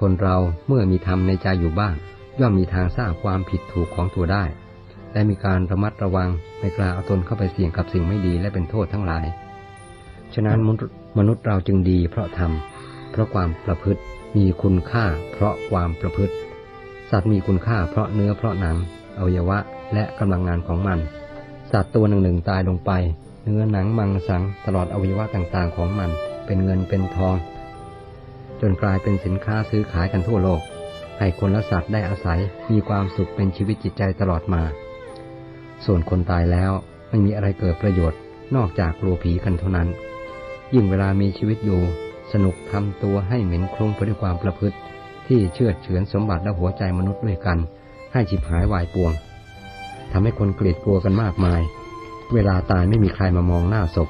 คนเราเมื่อมีธรรมในใจอยู่บ้าง ย่อมมีทางทราบความผิดถูกของตัวได้ และมีการระมัดระวังไม่กล้าเอาตนเข้าไปเสี่ยงกับสิ่งไม่ดีและเป็นโทษทั้งหลาย ฉะนั้นมนุษย์มนุษย์เราจึงดีเพราะธรรม เพราะความประพฤติมีคุณค่า เพราะความประพฤติ สัตว์มีคุณค่าเพราะเนื้อเพราะหนังอวัยวะและกำลังงานของมัน สัตว์ตัวหนึ่งหนึ่งตายลงไป เนื้อหนังมังสังตลอดอวัยวะต่างๆของมัน เป็นเงินเป็นทอง จนกลายเป็นสินค้าซื้อขายกันทั่วโลก ให้คนและสัตว์ได้อาศัยมีความสุขเป็นชีวิตจิตใจตลอดมา ส่วนคนตายแล้วไม่มีอะไรเกิดประโยชน์นอกจากกลัวผีกันเท่านั้น ยิ่งเวลามีชีวิตอยู่ สนุกทำตัวให้เหม็นคลุ้งไปด้วยความประพฤติ ที่เชื่อเฉือนสมบัติและหัวใจมนุษย์ด้วยกัน ให้ฉิบหายวายปวงทำให้คนเกลียดกลัวกันมากมาย เวลาตายไม่มีใครมามองหน้าศพ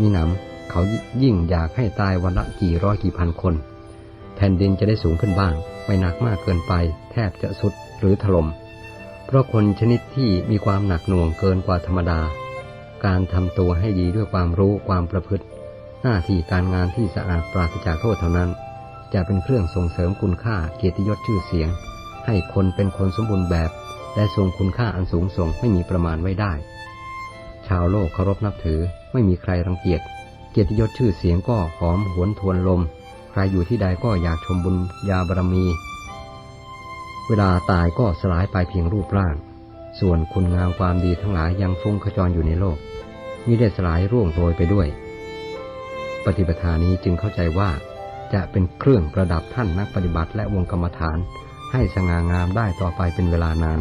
มีหนำเขายิ่งอยากให้ตายวันละกี่ร้อยกี่พันคน ผ่นดินจะได้สูงขึ้นบ้าง ไม่หนักมากเกินไป แทบจะสุดหรือถล่ม เพราะคนชนิดที่มีความหนักหน่วงเกินกว่าธรรมดา การทำตัวให้ดีด้วยความรู้ความประพฤติ หน้าที่การงานที่สะอาดปราศจากโทษเท่านั้น จะเป็นเครื่องส่งเสริมคุณค่าเกียรติยศชื่อเสียง ให้คนเป็นคนสมบูรณ์แบบ และทรงคุณค่าอันสูงส่งไม่มีประมาณไว้ได้ ชาวโลกเคารพนับถือไม่มีใครรังเกียจเกียรติยศชื่อเสียงก็หอมหวนทวนลม ใครอยู่ที่ใดก็อยากชมบุญญาบารมี เวลาตายก็สลายไปเพียงรูปร่าง ส่วนคุณงามความดีทั้งหลายยังฟุ้งขจรอยู่ในโลกมิได้สลายร่วงโรยไปด้วย ปฏิปทานี้จึงเข้าใจว่า จะเป็นเครื่องประดับท่านนักปฏิบัติและวงกรรมฐาน ให้สง่างามได้ต่อไปเป็นเวลานาน